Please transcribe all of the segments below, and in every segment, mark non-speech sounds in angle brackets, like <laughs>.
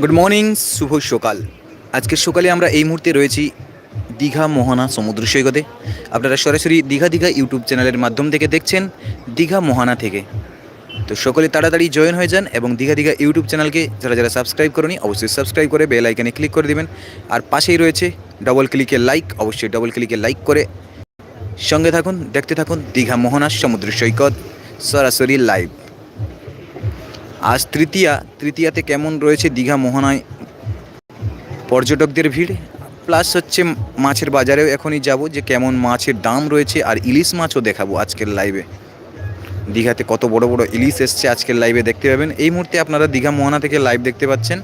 Good morning শুভ সকাল। আজকের সকালে আমরা এই মুহূর্তে রয়েছি দীঘা মোহনা সমুদ্র সৈকতে। আপনারা সরাসরি দীঘা দীঘা ইউটিউব চ্যানেলের মাধ্যম থেকে দেখছেন দীঘা মোহানা থেকে। তো সকলে তাড়াতাড়ি জয়েন হয়ে যান এবং দীঘা দীঘা ইউটিউব চ্যানেলকে যারা যারা সাবস্ক্রাইব করেনি, অবশ্যই সাবস্ক্রাইব করে বেল আইকনে ক্লিক করে দেবেন। আর পাশেই রয়েছে ডবল ক্লিকে লাইক অবশ্যই ডবল ক্লিকে লাইক করে সঙ্গে থাকুন, দেখতে থাকুন দীঘা মোহনা সমুদ্র সৈকত, সরাসরি লাইভ আজ তৃতীয়া, তৃতীয়াতে কেমন রয়েছে দীঘা মোহনায় পর্যটকদের ভিড়? প্লাস হচ্ছে মাছের বাজারেও এখনই যাব যে কেমন মাছের দাম রয়েছে আর ইলিশ মাছও দেখাবো আজকের লাইভে দীঘাতে কত বড় বড় ইলিশ এসছে আজকের লাইভে দেখতে পাবেন। এই মুহূর্তে আপনারা দীঘা মোহনা থেকে লাইভ দেখতে পাচ্ছেন।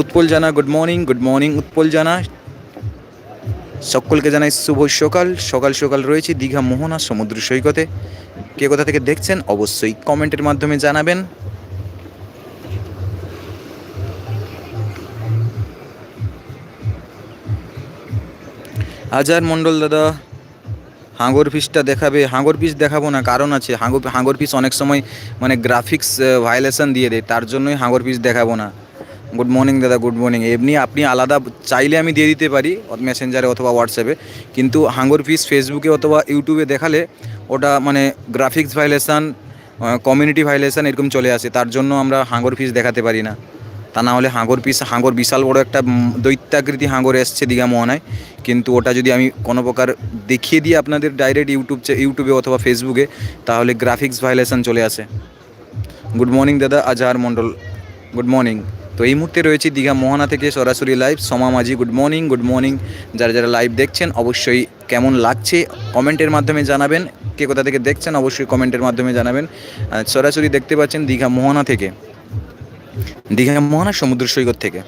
Utpal Jana good morning good morning Utpal Jana. সকলকে জানাই শুভ সকাল। সকাল সকাল রয়েছে দীঘা মোহনা সমুদ্র সৈকতে। কে কোথা থেকে দেখছেন অবশ্যই কমেন্টের মাধ্যমে জানাবেন। হাজার মণ্ডল দাদা, হাঙ্গর পিসটা দেখাবে। হাঙ্গর পিস দেখাবো না, কারণ আছে। হাঙ্গর হাঙ্গর পিস অনেক সময় মানে গ্রাফিক্স ভায়োলেশন দিয়ে দেয়। তার জন্যই হাঙ্গর পিস দেখাবো না। গুড মর্নিং দাদা গুড মর্নিং এমনি আপনি আলাদা চাইলে আমি দিয়ে দিতে পারি মেসেঞ্জারে অথবা হোয়াটসঅ্যাপে কিন্তু হাঙ্গর পিস ফেসবুকে অথবা ইউটিউবে দেখালে ওটা মানে গ্রাফিক্স ভাইলেশান কমিউনিটি ভাইলেশান এরকম চলে আসে। তার জন্য আমরা হাঙ্গর ফিস দেখাতে পারি না। তা না হলে হাঙ্গর পিস হাঙ্গর বিশাল বড় একটা দৈত্যাকৃতি হাঙ্গর এসছে দীঘা মোহনায়। কিন্তু ওটা যদি আমি কোনো প্রকার দেখিয়ে দিই আপনাদের ডাইরেক্ট ইউটিউব ইউটিউবে অথবা ফেসবুকে তাহলে গ্রাফিক্স ভায়োলেশন চলে আসে। গুড মর্নিং দাদা, আজহার মণ্ডল। গুড মর্নিং তো এই মুহূর্তে রয়েছে দীঘা মোহনা থেকে সরাসরি লাইভ সমা মাঝি গুড মর্নিং গুড মর্নিং যারা যারা লাইভ দেখছেন, অবশ্যই কেমন লাগছে কমেন্টের মাধ্যমে জানাবেন। কে কোথা থেকে দেখছেন, অবশ্যই কমেন্টের মাধ্যমে জানাবেন। সরাসরি দেখতে পাচ্ছেন দীঘা মোহনা থেকে। দীঘা মোহনা সমুদ্র সৈকত থেকে।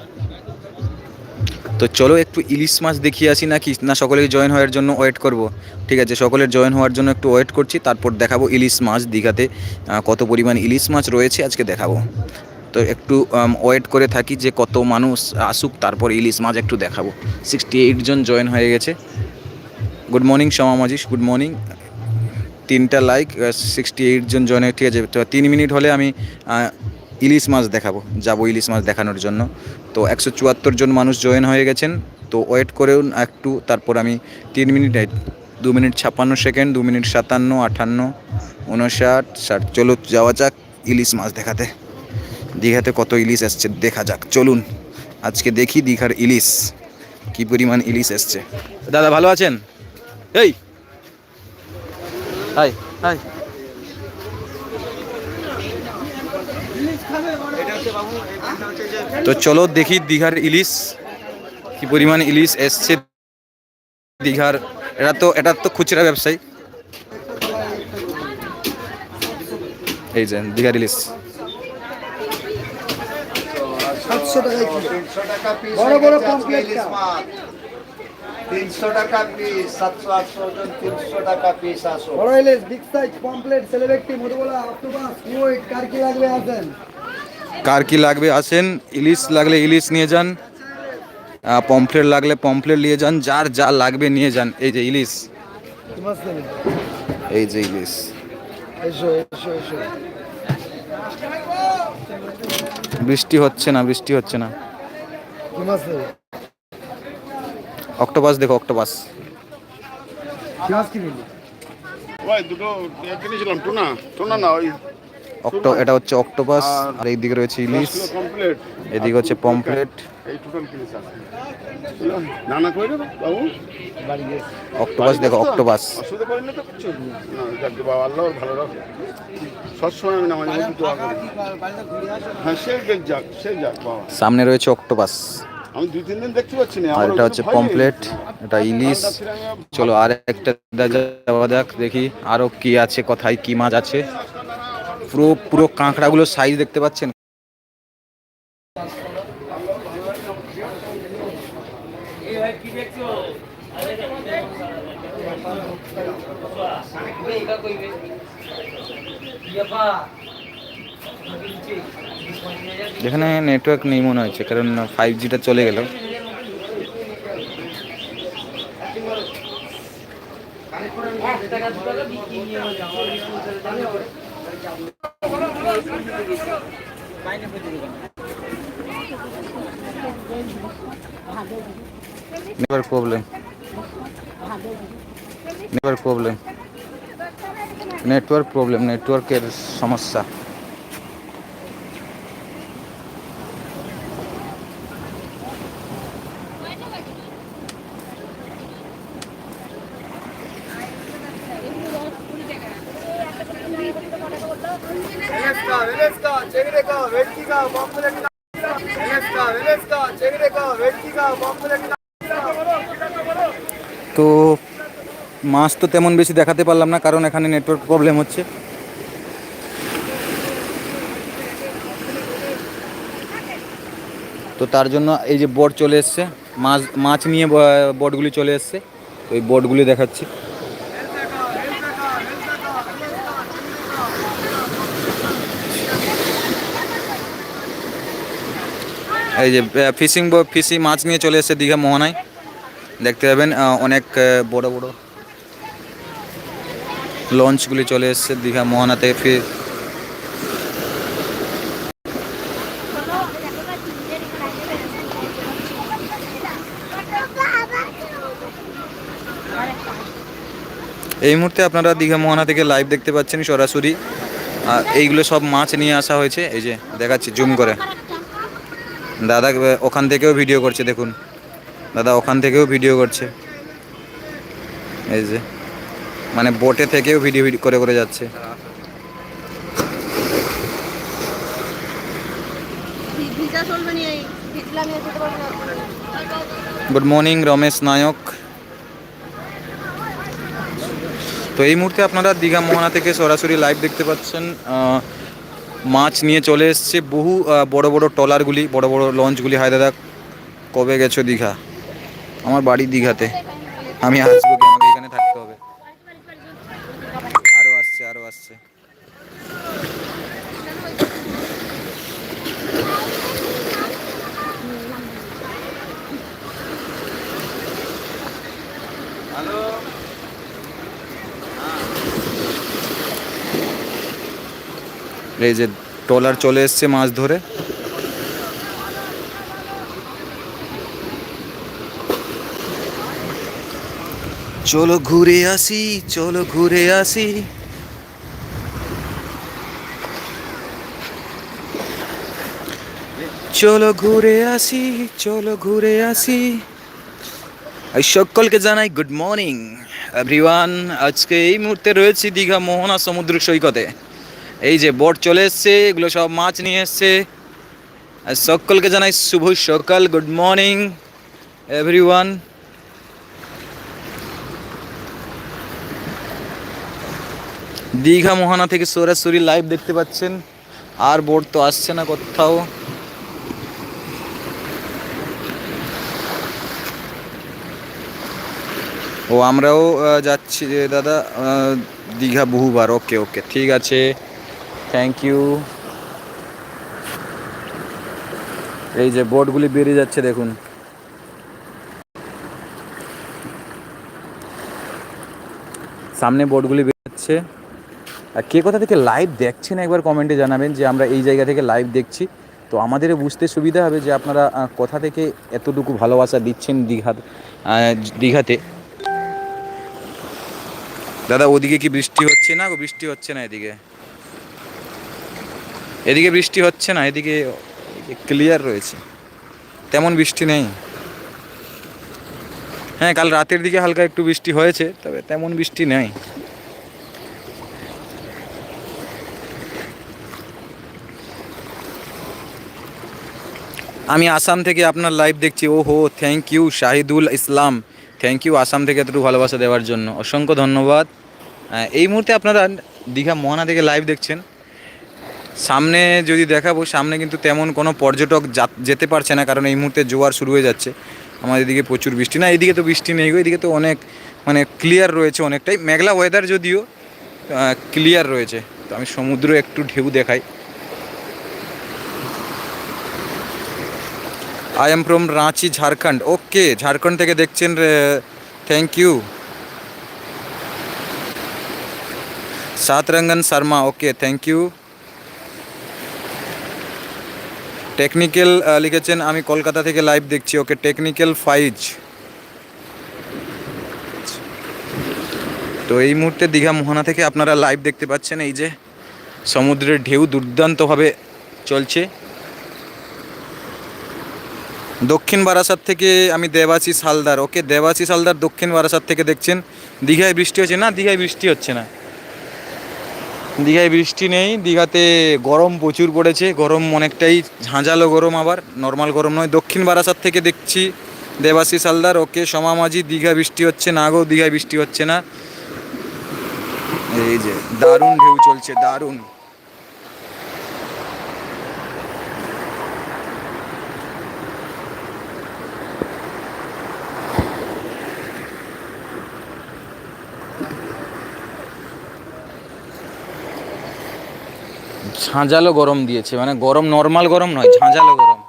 তো চলো একটু ইলিশ মাছ দেখিয়ে আসি নাকি? না, সকলেই জয়েন হওয়ার জন্য ওয়েট করব। ঠিক আছে, সকলের জয়েন হওয়ার জন্য একটু ওয়েট করছি। তারপর দেখাবো ইলিশ মাছ দীঘাতে কত পরিমাণ ইলিশ মাছ রয়েছে, আজকে দেখাবো। তো একটু ওয়েট করে থাকি যে কত মানুষ আসুক, তারপর ইলিশ মাছ একটু দেখাবো। সিক্সটি এইট জন জয়েন হয়ে গেছে। গুড মর্নিং সমা মাজিস গুড মর্নিং তিনটা লাইক সিক্সটি এইট জন জয়েন ঠিক আছে, তো তিন মিনিট হলে আমি ইলিশ মাছ দেখাবো, যাব ইলিশ মাছ দেখানোর জন্য। তো একশো চুয়াত্তর জন মানুষ জয়েন হয়ে গেছেন। তো ওয়েট করেও একটু, তারপর আমি তিন মিনিট দু মিনিট ছাপ্পান্ন সেকেন্ড দু মিনিট সাতান্ন আটান্ন উনষাট ষাট, চলো, যাওয়া যাক ইলিশ মাছ দেখাতে। দীঘাতে কত ইলিশ এসছে, দেখা যাক, চলুন। আজকে দেখি দীঘার ইলিশ, কি পরিমাণ ইলিশ এসছে। দাদা, ভালো আছেন? এই! Hi hi. তো চলো দেখি দীঘার ইলিশ, কি পরিমাণ ইলিশ এসছে দীঘার। এটা তো এটা তো খুচরা ব্যবসায়ী। এই যে, দীঘার ইলিশ। সাতশো টাকায় কিলো তিনশো টাকা পিস বড় বড়। তিনশো টাকা পিস সাতশো আটশো জন তিনশো টাকা পিস আসো। বড় ইলিশ big size pomfret celebrity Madhubala octopus quit কার কি লাগবে আসেন? কার কি লাগবে আসেন? ইলিশ লাগলে ইলিশ নিয়ে যান পমফ্লেট লাগলে পমফ্লেট নিয়ে যান যার যা লাগবে নিয়ে যান। এই যে ইলিশ। এই যে ইলিশ। এসো এসো এসো। বৃষ্টি হচ্ছে না বৃষ্টি হচ্ছে না। অক্টোপাস দেখো অক্টোপাস। অক্টো এটা হচ্ছে অক্টোপাস আর এইদিকে রয়েছে ইলিশ। এদিকে হচ্ছে পমফ্লেট। অক্টোপাস দেখো অক্টোপাস। সবসময় আমি নামাজ দোয়া করি হ্যাঁ সে যাক সে যাক বাবা। সামনে রয়েছে অক্টোপাস। আমি দুই তিন দিন দেখতে পাচ্ছি না আর এটা হচ্ছে ভয় পমফ্লেট এটা ইলিশ। ফিরে আমি চলো আর একটা যাওয়া যাক দেখি আরও কি আছে কোথায় কি মাছ আছে। পুরো পুরো কাঁকড়াগুলোর সাইজ দেখতে পাচ্ছেন? এখানে নেটওয়ার্ক নেই মনে হচ্ছে কারণ ফাইভ জিটা চলে গেল। Never problem never problem network problem নেটওয়ার্কের সমস্যা तो মাছ তো তেমন বেশি দেখাতে পারলাম না, কারণ এখানে নেটওয়ার্ক প্রবলেম হচ্ছে। তো তার জন্য এই যে বোট চলে এসছে, মাছ মাছ নিয়ে বোটগুলি চলে এসছে, তো এই বোটগুলি দেখাচ্ছি। এই যে ফিশিং ফিশি মাছ নিয়ে চলে এসছে দীঘা মোহনায়। দেখতে পাবেন অনেক বড় বড় লঞ্চগুলি চলে এসছে, দীঘা মোহনাতে ফির এই মুহূর্তে আপনারা দীঘা মোহনা থেকে লাইভ দেখতে পাচ্ছেন সরাসরি। আর এইগুলো সব মাছ নিয়ে আসা হয়েছে, এই যে দেখাচ্ছি জুম করে। দাদা, ওখান থেকেও ভিডিও করছে, দেখুন। দাদা, ওখান থেকেও ভিডিও করছে। এই যে। মানে বোটে থেকেও ভিডিও ভিডিও করে করে যাচ্ছে। Good morning Ramesh Nayak. তো এই মুহূর্তে আপনারা দীঘা মোহনা থেকে সরাসরি লাইভ দেখতে পাচ্ছেন মাছ নিয়ে চলে এসছে। বহু বড় বড় ট্রলারগুলি বড় বড় লঞ্চগুলি হায় দাদা কবে গেছো দীঘা? আমার বাড়ি দীঘাতে। আমি আসব কি আমাকে এখানে থাকতে হবে আরও আসছে আরও আসছে এই যে ট্রলার চলে এসছে মাছ ধরে। চলো ঘুরে আসি, চলো ঘুরে আসি। চলো ঘুরে আসি, চলো ঘুরে আসি। সকলকে জানাই গুড মর্নিং এভরিওয়ান আজকে এই মুহূর্তে রয়েছি দীঘা মোহনা সমুদ্র সৈকতে। এই যে বোট চলে এসছে, এগুলো সব মাছ নিয়ে এসছে। সকলকে জানাই শুভ সকাল good morning everyone Digha Mohana থেকে সরাসরি লাইভ দেখতে পাচ্ছেন। আর বোট তো আসছে না কোথাও। ও, আমরাও যাচ্ছি দাদা দীঘা বহুবার। ওকে ওকে ঠিক আছে। থ্যাংক ইউ এই যে বোটগুলি বেরিয়ে যাচ্ছে, দেখুন। সামনে বোটগুলি বেরোচ্ছে আর কে কোথা থেকে লাইভ দেখছেন একবার কমেন্টে জানাবেন যে আমরা এই জায়গা থেকে লাইভ দেখছি। তো আমাদের বুঝতে সুবিধা হবে যে আপনারা কোথা থেকে এতটুকু ভালোবাসা দিচ্ছেন দীঘা দীঘাতে। দাদা, ওদিকে কি বৃষ্টি হচ্ছে না বৃষ্টি হচ্ছে না এদিকে? এদিকে বৃষ্টি হচ্ছে না, এদিকে ক্লিয়ার রয়েছে। তেমন বৃষ্টি নেই। হ্যাঁ কাল রাতের দিকে হালকা একটু বৃষ্টি হয়েছে, তবে তেমন বৃষ্টি নেই। আমি আসাম থেকে আপনার লাইভ দেখছি। ও হো thank you Shahidul Islam. Thank you Assam থেকে এতটুকু ভালোবাসা দেওয়ার জন্য। অসংখ্য ধন্যবাদ। এই মুহূর্তে আপনারা দীঘা মোহনা থেকে লাইভ দেখছেন। সামনে যদি দেখাবো, সামনে কিন্তু তেমন কোনো পর্যটক যেতে পারছে না, কারণ এই মুহূর্তে জোয়ার শুরু হয়ে যাচ্ছে। আমাদের এদিকে প্রচুর বৃষ্টি। না, এদিকে তো বৃষ্টি নেই গো, এদিকে তো অনেক মানে ক্লিয়ার রয়েছে অনেকটাই। মেঘলা ওয়েদার যদিও ক্লিয়ার রয়েছে। তো আমি সমুদ্র একটু ঢেউ দেখাই। I am from Ranchi Jharkhand okay Jharkhand থেকে দেখছেন thank you সাতরঙ্গন Sharma okay thank you technical লিখেছেন, আমি কলকাতা থেকে লাইভ দেখছি। Okay technical Faiz. তো এই মুহূর্তে দীঘা মোহনা থেকে আপনারা লাইভ দেখতে পাচ্ছেন, এই যে সমুদ্রের ঢেউ দুর্দান্তভাবে চলছে। দক্ষিণ বারাসাত থেকে আমি দেবাশিস হালদার। ওকে দেবাশিস হালদার দক্ষিণ বারাসাত থেকে দেখছেন। দীঘায় বৃষ্টি হচ্ছে না? দীঘায় বৃষ্টি হচ্ছে না? দীঘায় বৃষ্টি নেই, দীঘাতে গরম প্রচুর পড়েছে, গরম অনেকটাই ঝাঁঝালো গরম আবার নর্মাল গরম নয়। দক্ষিণ বারাসাত থেকে দেখছি দেবাশিস হালদার, ওকে সমামাজি, দীঘা বৃষ্টি হচ্ছে না গো, দীঘায় বৃষ্টি হচ্ছে না। এই যে, দারুণ ঢেউ চলছে, দারুণ। ঝাঁঝালো গরম দিয়েছে মানে গরম নর্মাল গরম নয়, ঝাঁঝালো গরম।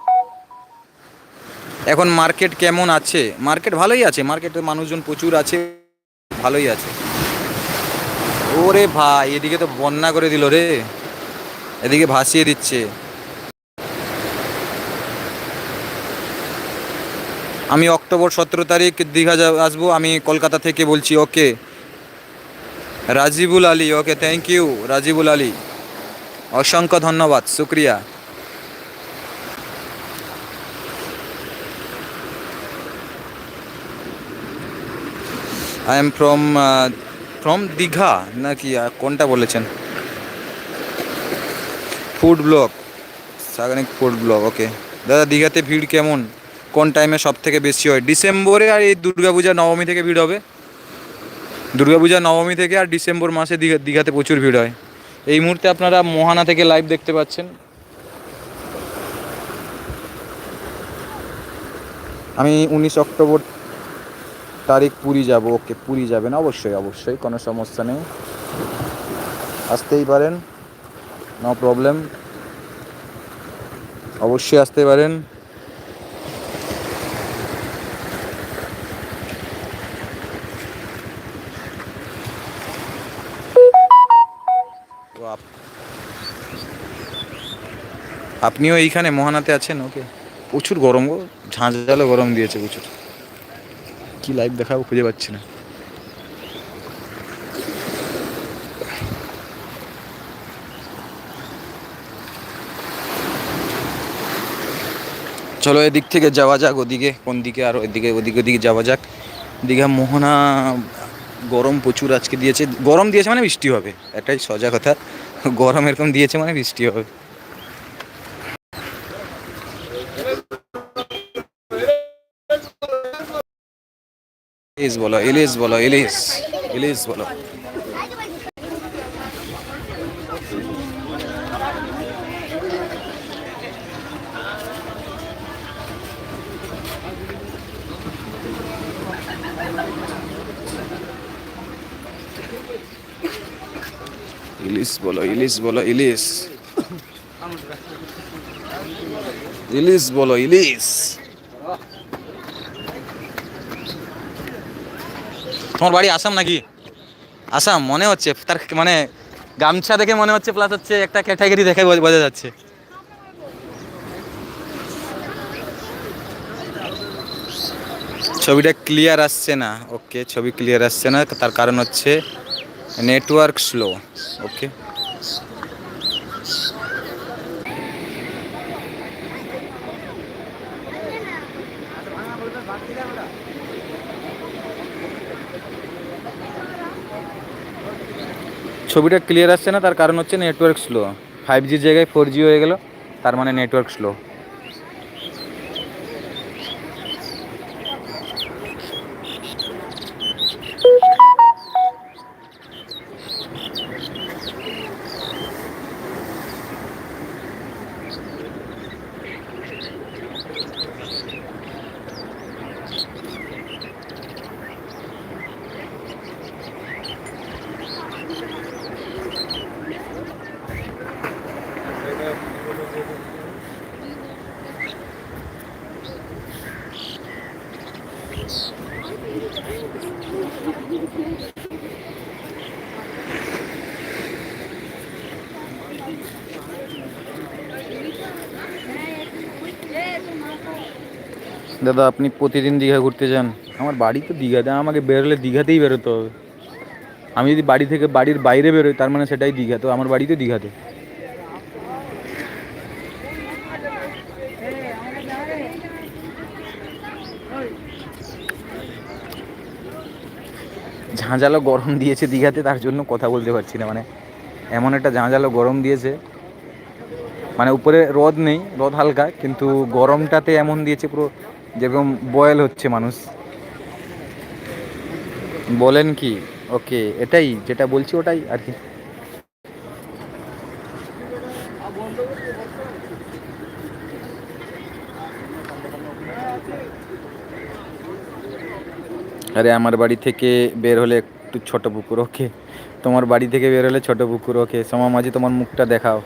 এখন মার্কেট কেমন আছে? মার্কেট ভালোই আছে মার্কেটে মানুষজন প্রচুর আছে, ভালোই আছে। ওরে ভাই, এদিকে তো বন্যা করে দিল রে। এদিকে ভাসিয়ে দিচ্ছে। আমি অক্টোবর সতেরো তারিখ দীঘা আসব, আমি কলকাতা থেকে বলছি, okay. Rajibul Ali, okay thank you Rajibul Ali. অসংখ্য ধন্যবাদ, শুক্রিয়া। I am from from Digha নাকি কোনটা বলেছেন? Food blog Sagnik food blog okay দাদা, দীঘাতে ভিড় কেমন? কোন টাইমে সব থেকে বেশি হয়? ডিসেম্বরে আর এই দুর্গাপূজা নবমী থেকে ভিড় হবে? দুর্গাপূজা নবমী থেকে আর ডিসেম্বর মাসে দীঘা, দীঘাতে প্রচুর ভিড় হয়। এই মুহূর্তে আপনারা মোহানা থেকে লাইভ দেখতে পাচ্ছেন। আমি উনিশ অক্টোবর তারিখ পুরী যাব। ওকে, পুরী যাবেন? অবশ্যই অবশ্যই, কোনো সমস্যা নেই। আসতেই পারেন নো প্রবলেম অবশ্যই আসতে পারেন। আপনিও এইখানে মহানাতে আছেন? ওকে। প্রচুর গরম গো। ঝাঁঝালো গরম দিয়েছে প্রচুর। কি লাইভ দেখাবো খুঁজে পাচ্ছি না। চলো এদিক থেকে যাওয়া যাক, ওদিকে, কোন দিকে, আর ওদিকে ওদিকে ওদিকে যাওয়া যাক। দীঘা, মোহনা, গরম প্রচুর আজকে দিয়েছে। গরম দিয়েছে মানে বৃষ্টি হবে। এটাই সজা কথা। গরম এরকম দিয়েছে মানে বৃষ্টি হবে। ইলিশ বলো ইলিশ বলো ইলিশ ইলিশ বলো ইলিশ বলো ইলিশ বলো ইলিশ ইলিশ বলো ইলিশ তোমার বাড়ি আসাম নাকি? আসাম, মনে হচ্ছে। তার মানে গামছা দেখে মনে হচ্ছে প্লাস হচ্ছে একটা ক্যাটাগরি দেখে বোঝা- যাচ্ছে। ছবিটা ক্লিয়ার আসছে না। ওকে ছবি ক্লিয়ার আসছে না, তার কারণ হচ্ছে নেটওয়ার্ক স্লো ওকে ছবিটা ক্লিয়ার আসছে না, তার কারণ হচ্ছে নেটওয়ার্ক স্লো ফাইভ জির জায়গায় ফোর জি হয়ে গেল, তার মানে নেটওয়ার্ক স্লো দাদা, আপনি প্রতিদিন দীঘা ঘুরতে যান। আমার বাড়ি তো দীঘাতে আমাকে বেরোলে দীঘাতেই বেরোতে হবে। আমি যদি বাড়ি থেকে বাড়ির বাইরে বেরোই, তার মানে সেটাই দীঘা, তো আমার বাড়ি তো দীঘাতে। ঝাঁঝালো গরম দিয়েছে দীঘাতে, তার জন্য কথা বলতে পারছি না মানে এমন একটা ঝাঁঝালো গরম দিয়েছে। মানে উপরে রদ নেই, রদ হালকা, কিন্তু গরমটাতে এমন দিয়েছে, পুরো যেরকম বয়েল হচ্ছে মানুষ। বলেন কি? ওকে, এটাই, যেটা বলছি ওটাই আর কি। আরে আমার বাড়ি থেকে বের হলে একটু ছোট পুকুর, ওকে। তোমার বাড়ি থেকে বের হলে ছোট পুকুর, ওকে। সমা মাঝে, তোমার মুখটা দেখাও।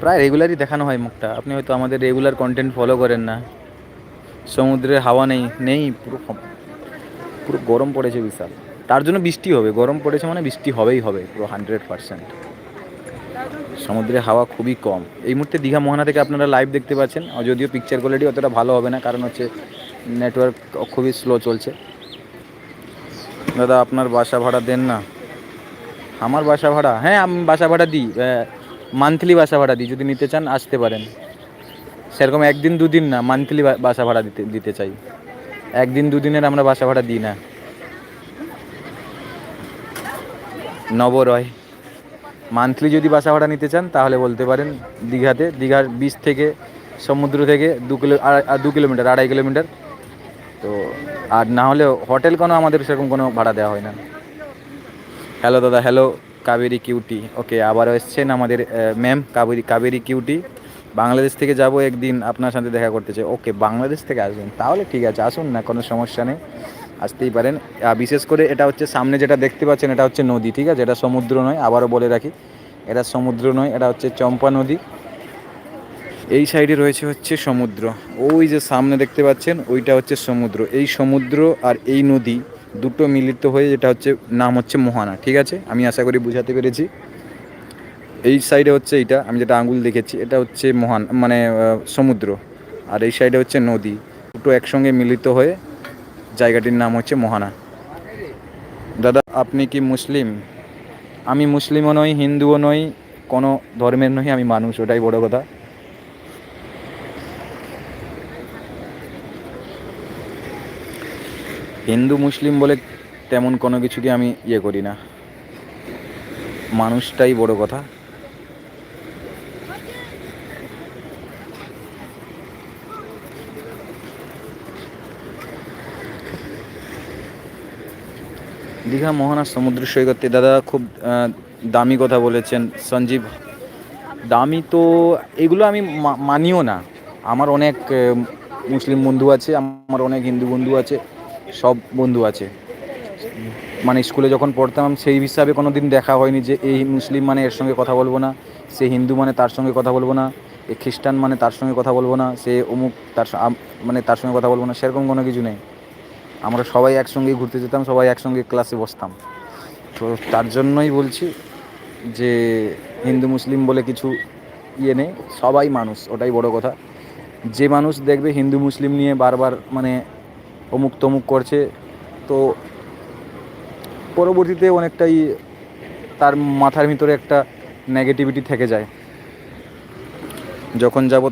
প্রায় রেগুলারই দেখানো হয় মুখটা। আপনি হয়তো আমাদের রেগুলার কন্টেন্ট ফলো করেন না। সমুদ্রের হাওয়া নেই নেই, পুরো পুরো গরম পড়েছে বিশাল। তার জন্য বৃষ্টি হবে, গরম পড়েছে মানে বৃষ্টি হবেই হবে, পুরো হান্ড্রেড পার্সেন্ট। সমুদ্রের হাওয়া খুবই কম। এই মুহূর্তে দীঘা মোহনা থেকে আপনারা লাইভ দেখতে পাচ্ছেন যদিও পিকচার কোয়ালিটি অতটা ভালো হবে না, কারণ হচ্ছে নেটওয়ার্ক খুবই স্লো চলছে। দাদা, আপনার বাসা ভাড়া দেন না। আমার বাসা ভাড়া? হ্যাঁ আমি বাসা ভাড়া দিই। মান্থলি বাসা ভাড়া দিই, যদি নিতে চান, আসতে পারেন। সেরকম একদিন দুদিন না মান্থলি বাসা ভাড়া দিতে দিতে চাই। একদিন দুদিনের আমরা বাসা ভাড়া দিই না। নবরয়। মান্থলি যদি বাসা ভাড়া নিতে চান, তাহলে বলতে পারেন দীঘাতে, দীঘার বিচ থেকে সমুদ্র থেকে দু কিলো দু কিলোমিটার, আড়াই কিলোমিটার। তো, আর না হলে হোটেল কোনো আমাদের সেরকম কোনো ভাড়া দেওয়া হয় না। হ্যালো দাদা হ্যালো কাবেরি কিউটি ওকে আবারও এসছেন আমাদের ম্যাম কাবেরি কাবেরি কিউটি বাংলাদেশ থেকে যাব একদিন, আপনার সাথে দেখা করতে চাই। ওকে, বাংলাদেশ থেকে আসবেন। তাহলে ঠিক আছে, আসুন না, কোনো সমস্যা নেই। আসতেই পারেন। বিশেষ করে এটা হচ্ছে সামনে যেটা দেখতে পাচ্ছেন, এটা হচ্ছে নদী, ঠিক আছে? এটা সমুদ্র নয়, আবারও বলে রাখি। এটা সমুদ্র নয়, এটা হচ্ছে চম্পা নদী। এই সাইডে রয়েছে হচ্ছে সমুদ্র। ওই যে সামনে দেখতে পাচ্ছেন, ওইটা হচ্ছে সমুদ্র। এই সমুদ্র আর এই নদী দুটো মিলিত হয়ে, যেটা হচ্ছে, নাম হচ্ছে মোহানা, ঠিক আছে? আমি আশা করি বুঝাতে পেরেছি। এই সাইডে হচ্ছে এইটা, আমি যেটা আঙ্গুল দেখেছি, এটা হচ্ছে মহান মানে সমুদ্র। আর এই সাইডে হচ্ছে নদী। দুটো একসঙ্গে মিলিত হয়ে জায়গাটির নাম হচ্ছে মোহানা। দাদা, আপনি কি মুসলিম? আমি মুসলিমও নই, হিন্দুও নই, কোনো ধর্মের নই, আমি মানুষ, ওটাই বড় কথা। হিন্দু, মুসলিম বলে তেমন কোনো কিছুকে আমি ইয়ে করি না। মানুষটাই বড় কথা। দীঘা মোহনা সমুদ্র সৈকতে, দাদা খুব দামি কথা বলেছেন, সঞ্জীব। দামি তো এগুলো আমি মানিও না। আমার অনেক মুসলিম বন্ধু আছে, আমার অনেক হিন্দু বন্ধু আছে, সব বন্ধু আছে। মানে স্কুলে যখন পড়তাম, সেই হিসাবে কোনো দিন দেখা হয়নি যে এই মুসলিম মানে এর সঙ্গে কথা বলব না, সে হিন্দু মানে তার সঙ্গে কথা বলব না, এ খ্রিস্টান মানে তার সঙ্গে কথা বলব না, সে অমুক তার মানে তার সঙ্গে কথা বলব না, সেরকম কোনো কিছু নেই। আমরা সবাই একসঙ্গেই ঘুরতে যেতাম, সবাই একসঙ্গে ক্লাসে বসতাম। তো তার জন্যই বলছি যে হিন্দু, মুসলিম বলে কিছু ইয়ে নেই, সবাই মানুষ, ওটাই বড় কথা। যে মানুষ দেখবে হিন্দু, মুসলিম নিয়ে বারবার মানে অমুক তমুক করছে, তো পরবর্তীতে অনেকটাই তার মাথার ভিতরে একটা নেগেটিভিটি থেকে যায়। যখন যাব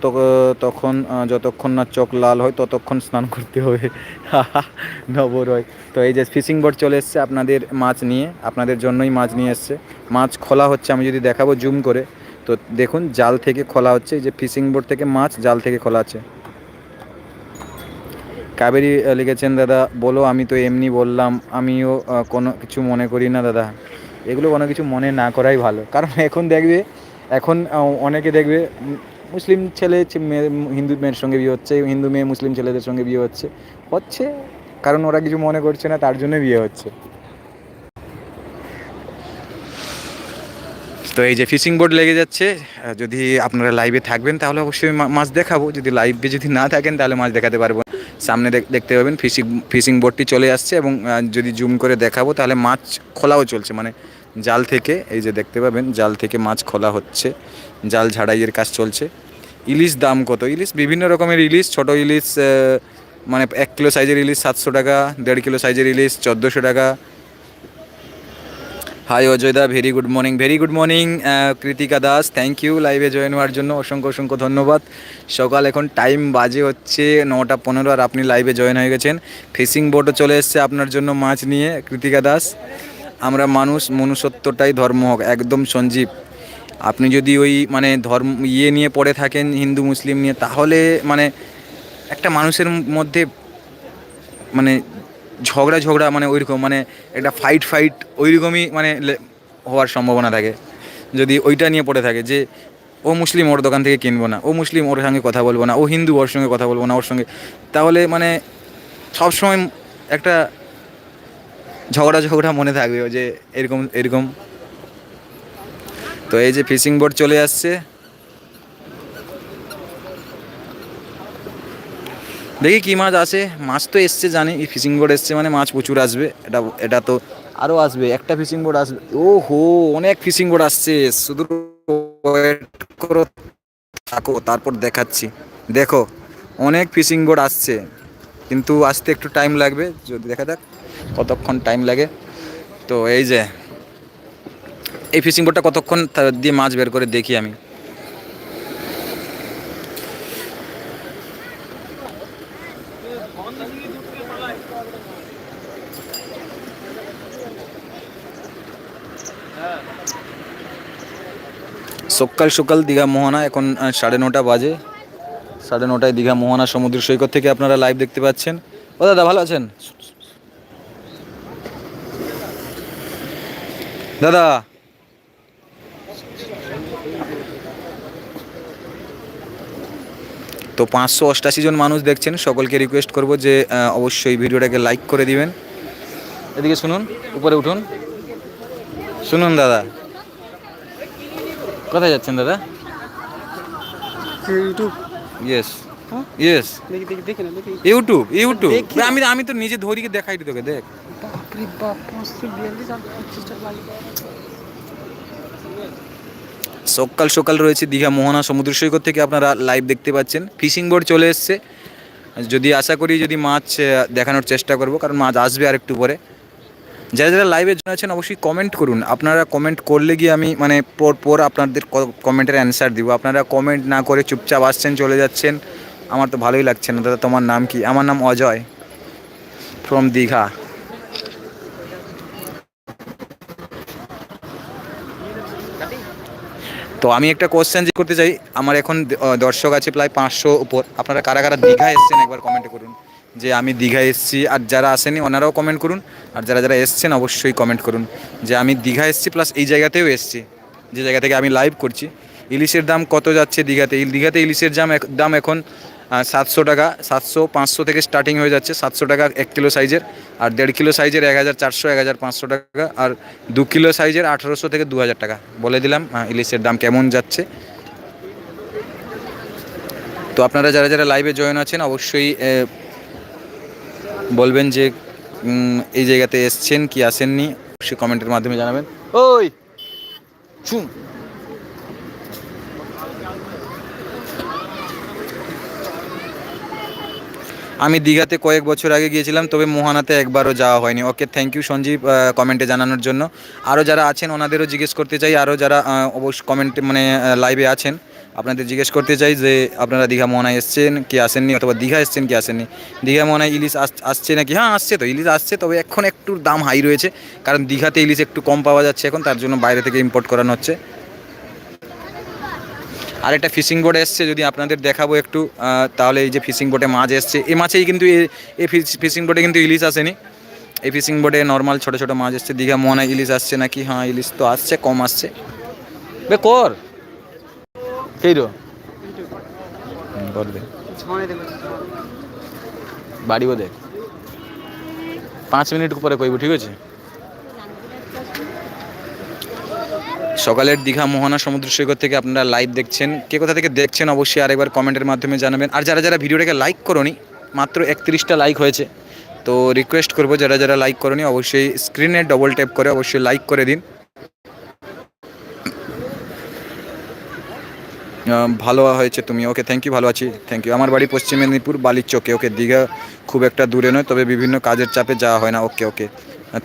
তখন যতক্ষণ না চোখ লাল হয় ততক্ষণ স্নান করতে হবে। <laughs> নবরয়। তো এই যে ফিশিং বোট চলে এসছে আপনাদের মাছ নিয়ে, আপনাদের জন্যই মাছ নিয়ে এসছে। মাছ খোলা হচ্ছে, আমি যদি দেখাবো জুম করে। তো দেখুন, জাল থেকে খোলা হচ্ছে, এই যে ফিশিং বোট থেকে মাছ জাল থেকে খোলা আছে। কাবেরি লিখেছেন, দাদা, বলো, আমি তো এমনি বললাম, আমিও কোনো কিছু মনে করি না, দাদা। এগুলো কোনো কিছু মনে না করাই ভালো। কারণ এখন দেখবে, এখন অনেকে দেখবে মুসলিম ছেলে হিন্দু মেয়ের সঙ্গে বিয়ে হচ্ছে, হিন্দু মেয়ে মুসলিম ছেলেদের সঙ্গে বিয়ে হচ্ছে। হচ্ছে, কারণ ওরা কিছু মনে করছে না, তার জন্য বিয়ে হচ্ছে। তো এই যে ফিশিং বোর্ড লেগে যাচ্ছে যদি আপনারা লাইভে থাকবেন, তাহলে অবশ্যই মাছ দেখাবো। যদি লাইভে যদি না থাকেন, তাহলে মাছ দেখাতে পারব। সামনে দেখ- দেখতে পাবেন, ফিশিং ফিশিং বোর্ডটি চলে আসছে এবং যদি জুম করে দেখাবো তাহলে মাছ খোলাও চলছে মানে জাল থেকে, এই যে দেখতে পাবেন, জাল থেকে মাছ খোলা হচ্ছে, জাল ঝাড়াইয়ের কাজ চলছে। ইলিশ দাম কত? ইলিশ বিভিন্ন রকমের ইলিশ, ছোট ইলিশ মানে এক কিলো সাইজের ইলিশ সাতশো টাকা, দেড় কিলো সাইজের ইলিশ, চোদ্দোশো টাকা hi অজয়দা very good morning very good morning Kritika Das thank you লাইভে জয়েন হওয়ার জন্য অসংখ্য অসংখ্য ধন্যবাদ। সকাল এখন টাইম বাজে হচ্ছে নটা পনেরো আর আপনি লাইভে জয়েন হয়ে গেছেন। ফিশিং বোটও চলে এসছে আপনার জন্য মাছ নিয়ে কৃতিকা দাস আমরা মানুষ, মনুষ্যত্বটাই ধর্ম হোক, একদম সঞ্জীব। আপনি যদি ওই মানে ধর্ম ইয়ে নিয়ে পড়ে থাকেন, হিন্দু, মুসলিম নিয়ে, তাহলে মানে একটা মানুষের মধ্যে মানে ঝগড়া ঝগড়া মানে ওইরকম মানে একটা ফাইট ফাইট ওইরকমই মানে হওয়ার সম্ভাবনা থাকে। যদি ওইটা নিয়ে পড়ে থাকে যে, ও মুসলিম, ওর দোকান থেকে কিনবো না, ও মুসলিম, ওর সঙ্গে কথা বলব না, ও হিন্দু, ওর সঙ্গে কথা বলব না, ওর সঙ্গে, তাহলে মানে সবসময় একটা ঝগড়া ঝগড়া মনে থাকবে যে এরকম এরকম। তো এই যে ফিশিং বোট চলে আসছে। দেখি কী মাছ আসে। মাছ তো এসছে, জানি। ফিশিং বোট এসছে মানে মাছ প্রচুর আসবে। এটা এটা তো আরও আসবে। একটা ফিশিং বোট আসবে। ও হো অনেক ফিশিং বোট আসছে। শুধু থাকো, তারপর দেখাচ্ছি। দেখো, অনেক ফিশিং বোট আসছে। কিন্তু আসতে একটু টাইম লাগবে। যদি দেখা যাক কতক্ষণ টাইম লাগে। তো এই যে, এই ফিশিং বোটটা কতক্ষণ দিয়ে মাছ বের করে দেখি আমি। সকাল সকাল দীঘা মোহনা, এখন সাড়ে নটা বাজে। সাড়ে নটায় দীঘা মোহনা সমুদ্র সৈকত থেকে আপনারা লাইভ দেখতে পাচ্ছেন। ও দাদা, ভালো আছেন? দাদা। তো পাঁচশো অষ্টাশি জন মানুষ দেখছেন, সকলকে রিকোয়েস্ট করব যে অবশ্যই ভিডিওটাকে লাইক করে দিবেন। এদিকে শুনুন, উপরে উঠুন। শুনুন দাদা। কোথায় যাচ্ছেন দাদা? YouTube yes yes YouTube YouTube আমি আমি তো নিজে ধরিকে দেখাই দিই তোকে দেখ। সকাল সকাল রয়েছে দীঘা মোহনা সমুদ্র সৈকত থেকে আপনারা লাইভ দেখতে পাচ্ছেন। ফিশিং বোর্ড চলে এসছে। যদি আশা করি যদি মাছ দেখানোর চেষ্টা করব কারণ মাছ আসবে আর একটু পরে। যারা যারা লাইভে আছেন, অবশ্যই কমেন্ট করুন। আপনারা কমেন্ট করলে গিয়ে আমি মানে পর পর আপনাদের কমেন্টের অ্যান্সার দিব। আপনারা কমেন্ট না করে চুপচাপ আসছেন, চলে যাচ্ছেন, আমার তো ভালোই লাগছে না। দাদা, তোমার নাম কি? আমার নাম অজয় ফ্রম দীঘা। তো আমি একটা কোশ্চেন যে করতে চাই। আমার এখন দর্শক আছে প্রায় পাঁচশো উপর। আপনারা কারা কারা দীঘা এসছেন একবার কমেন্টে করুন। যে আমি দীঘা এসেছি। আর যারা আসেনি, ওনারাও কমেন্ট করুন। আর যারা যারা এসছেন, অবশ্যই কমেন্ট করুন। যে আমি দীঘা এসেছি প্লাস এই জায়গাতেও এসেছি। যে জায়গা থেকে আমি লাইভ করছি। ইলিশের দাম কত যাচ্ছে দীঘাতে? দীঘাতে ইলিশের দাম দাম এখন সাতশো টাকা। সাতশো, পাঁচশো থেকে স্টার্টিং হয়ে যাচ্ছে। সাতশো টাকা এক কিলো সাইজের আর দেড় কিলো সাইজের এক হাজার চারশো, এক হাজার পাঁচশো টাকা। আর দু কিলো সাইজের আঠারোশো থেকে দু হাজার টাকা। বলে দিলাম ইলিশের দাম কেমন যাচ্ছে। তো আপনারা যারা যারা লাইভে জয়েন আছেন, অবশ্যই বলবেন যে এই জায়গাতে এসছেন কি আসেননি সে কমেন্টের মাধ্যমে জানাবেন। ওই চুম। আমি দীঘাতে কয়েক বছর আগে গিয়েছিলাম তবে মোহানাতে একবারও যাওয়া হয়নি। ওকে থ্যাংক ইউ সঞ্জীব কমেন্টে জানানোর জন্য। আরও যারা আছেন ওনাদেরও জিজ্ঞেস করতে চাই আরও যারা অবশ্য কমেন্টে মানে লাইভে আছেন আপনাদের জিজ্ঞেস করতে চাই যে আপনারা দীঘা মোহনায় এসছেন, কি আসেননি অথবা দীঘা এসছেন, কি আসেননি? দীঘা মোহনায় ইলিশ আস- আসছে নাকি? হ্যাঁ আসছে তো, ইলিশ আসছে, তবে এখন একটু দাম হাই রয়েছে, কারণ দীঘাতে ইলিশ একটু কম পাওয়া যাচ্ছে এখন, তার জন্য বাইরে থেকে ইম্পোর্ট করানো হচ্ছে। আর একটা ফিশিং বোট এসছে, যদি আপনাদের দেখাবো একটু তাহলে এই যে ফিশিং বোটে মাছ এসছে এই মাছেই কিন্তু এই ফিশিং বোটে কিন্তু ইলিশ আসেনি। এই ফিশিং বোটে নর্মাল ছোটো ছোটো মাছ এসছে, দীঘা মোহনায় ইলিশ আসছে নাকি? হ্যাঁ ইলিশ তো আসছে, কম আসছে। বে, কর। সেই রো হুম, কর দে। ছয় দেবে বাড়িও দেখ পাঁচ মিনিট পরে কইব ঠিক আছে? সকালের দীঘা মোহনা সমুদ্র সৈকত থেকে আপনারা লাইভ দেখছেন। কে কোথা থেকে দেখছেন অবশ্যই আরেকবার কমেন্টের মাধ্যমে জানাবেন। আর যারা যারা ভিডিওটাকে লাইক করনি মাত্র একত্রিশটা লাইক হয়েছে তো রিকোয়েস্ট করব যারা যারা লাইক করনি অবশ্যই স্ক্রিনে ডবল ট্যাপ করে অবশ্যই লাইক করে দিন। ভালো হয়েছে তুমি। ওকে থ্যাংক ইউ ভালো আছি। থ্যাংক ইউ আমার বাড়ি পশ্চিম মেদিনীপুর বালির চকে। ওকে দীঘা খুব একটা দূরে নয় তবে বিভিন্ন কাজের চাপে যাওয়া হয় না। Okay okay.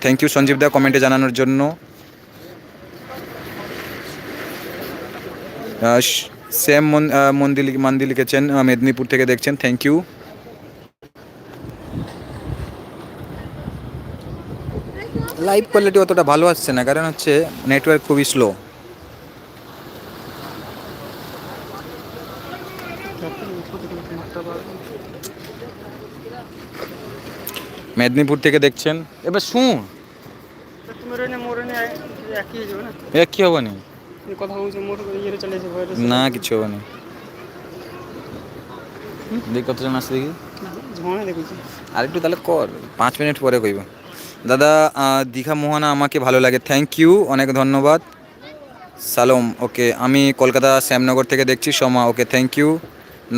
Thank you Sanjib da কমেন্টে জানানোর জন্য। আহ, শ- শ্যাম মন- মন্দির মান্দি লিখেছেন মেদিনীপুর থেকে দেখছেন। থ্যাংক ইউ লাইভ কোয়ালিটি অতটা ভালো আসছে না কারণ হচ্ছে নেটওয়ার্ক খুবই স্লো মেদিনীপুর থেকে দেখছেন? এবার শুন হয়ে কি হবে না? কিছু হবে না। দেখি কতজন আসছে দেখি। আর একটু তাহলে কর পাঁচ মিনিট পরে কইব। দাদা দীঘা মোহনা আমাকে ভালো লাগে। থ্যাংক ইউ অনেক ধন্যবাদ। সালম ওকে আমি কলকাতা শ্যামনগর থেকে দেখছি Soma okay thank you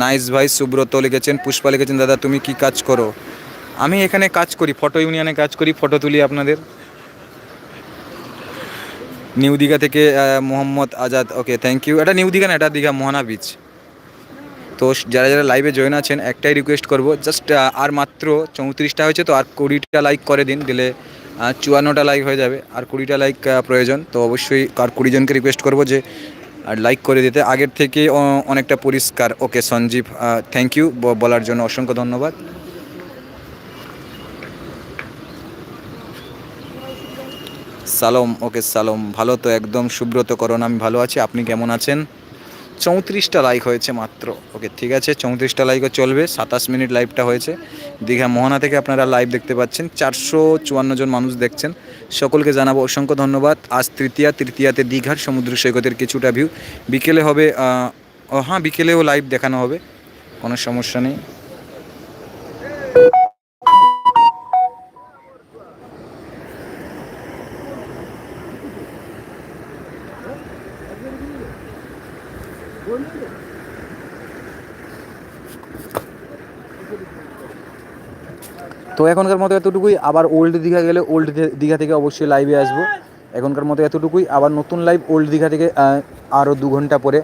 nice ভাই সুব্রত লিখেছেন পুষ্পা লিখেছেন দাদা তুমি কি কাজ করো? আমি এখানে কাজ করি ফটো ইউনিয়নে কাজ করি ফটো তুলি আপনাদের। নিউ দীঘা থেকে মোহাম্মদ আজাদ ওকে থ্যাংক ইউ এটা নিউ দীঘা না, এটা দীঘা মোহনা বিচ তো যারা যারা লাইভে জয়েন আছেন, একটাই রিকোয়েস্ট করব জাস্ট আর মাত্র চৌত্রিশটা হয়েছে, তো আর কুড়িটা লাইক করে দিন, দিলে চুয়ান্নটা লাইক হয়ে যাবে। আর কুড়িটা লাইক প্রয়োজন, তো অবশ্যই আর কুড়ি জনকে রিকোয়েস্ট করব যে, আর লাইক করে দিতে। আগের থেকে অনেকটা পরিষ্কার। ওকে সঞ্জীব থ্যাংক ইউ বলার জন্য অসংখ্য ধন্যবাদ। সালম, ওকে সালম। ভালো তো একদম, সুব্রত করণ আমি ভালো আছি, আপনি কেমন আছেন? চৌত্রিশটা লাইক হয়েছে মাত্র। ওকে, ঠিক আছে, চৌত্রিশটা লাইকও চলবে, সাতাশ মিনিট লাইভটা হয়েছে। দীঘা, মোহনা থেকে আপনারা লাইভ দেখতে পাচ্ছেন, চারশো চুয়ান্ন জন মানুষ দেখছেন। সকলকে জানাব অসংখ্য ধন্যবাদ। আজ তৃতীয়া, তৃতীয়াতে দীঘার সমুদ্র সৈকতের কিছুটা ভিউ বিকেলে হবে হ্যাঁ বিকেলেও লাইভ দেখানো হবে। কোনো সমস্যা নেই। তো এখনকার মতো এতটুকুই। আবার ওল্ড দীঘা গেলে ওল্ড দীঘা থেকে অবশ্যই লাইভে আসব। এখনকার মতো এতটুকুই। আবার নতুন লাইভ ওল্ড দীঘা থেকে আরও দু ঘণ্টা পরে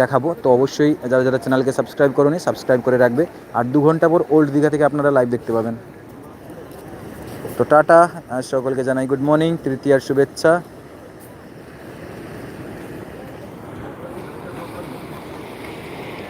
দেখাবো। তো অবশ্যই যারা যারা চ্যানেলকে সাবস্ক্রাইব করোনি সাবস্ক্রাইব করে রাখবে। আর দু ঘণ্টা পর ওল্ড দীঘা থেকে আপনারা লাইভ দেখতে পাবেন। তো টাটা সকলকে জানাই গুড মর্নিং তৃতীয়ার শুভেচ্ছা।